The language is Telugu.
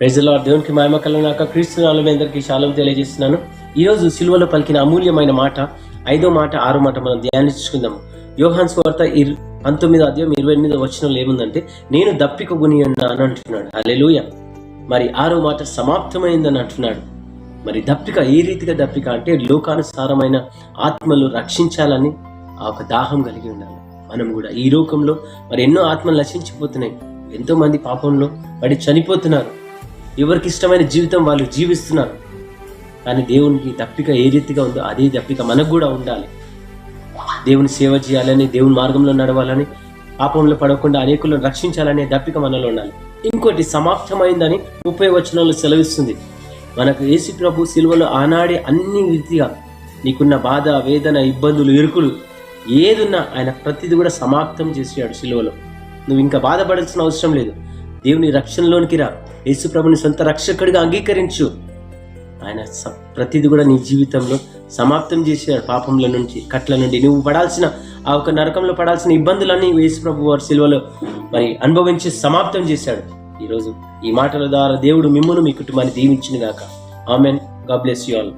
ప్రజల్లో దేవునికి మహిమ కలుగునాక క్రీస్తునాలు మీ అందరికీ శాలం తెలియజేస్తున్నాను. ఈ రోజు సిలువలో పలికిన అమూల్యమైన మాట ఐదో మాట ఆరో మాట మనం ధ్యానించుకుందాం యోహాన్స్ వార్త ఇర్ పంతొమ్మిదో అధ్యాయం ఇరవై ఎనిమిదో వచనంలో ఏముందంటే నేను దప్పిక గుని అని అంటున్నాడు. అలెలుయ మరి ఆరో మాట సమాప్తమైందని అంటున్నాడు. మరి దప్పిక ఏ రీతిగా దప్పిక అంటే లోకానుసారమైన ఆత్మలు రక్షించాలని ఆ ఒక దాహం కలిగి ఉండాలి. మనం కూడా ఈ లోకంలో మరి ఎన్నో ఆత్మలు నశించిపోతున్నాయి. ఎంతో మంది పాపంలో పడి చనిపోతున్నారు. ఎవరికి ఇష్టమైన జీవితం వాళ్ళు జీవిస్తున్నారు. కానీ దేవునికి తప్పిక ఏ రీతిగా ఉందో అదే తప్పిక మనకు కూడా ఉండాలి. దేవుని సేవ చేయాలని దేవుని మార్గంలో నడవాలని పాపంలో పడకుండా అనేకులను రక్షించాలనే దప్పిక మనలో ఉండాలి. ఇంకోటి సమాప్తమైందని ముప్పై వచనంలో సెలవిస్తుంది. మనకు యేసు ప్రభు సిలువలో ఆనాడే అన్ని రీతిగా నీకున్న బాధ వేదన ఇబ్బందులు ఇరుకులు ఏదున్నా ఆయన ప్రతిది కూడా సమాప్తం చేసాడు సిలువలో. నువ్వు ఇంకా బాధపడాల్సిన అవసరం లేదు. దేవుని రక్షణలోనికి రా. యేసుప్రభుని సొంత రక్షకుడిగా అంగీకరించు. ఆయన స- ప్రతిది కూడా నీ జీవితంలో సమాప్తం చేశాడు పాపంల నుంచి కట్ల నుండి. నువ్వు పడాల్సిన ఆ ఒక నరకంలో పడాల్సిన ఇబ్బందులన్నీ యేసుప్రభు వారి సిలువలో మరి అనుభవించి సమాప్తం చేశాడు. ఈరోజు ఈ మాటల ద్వారా దేవుడు మిమ్మల్ని మీ కుటుంబాన్ని దీవించిన గాక amen. God bless you all.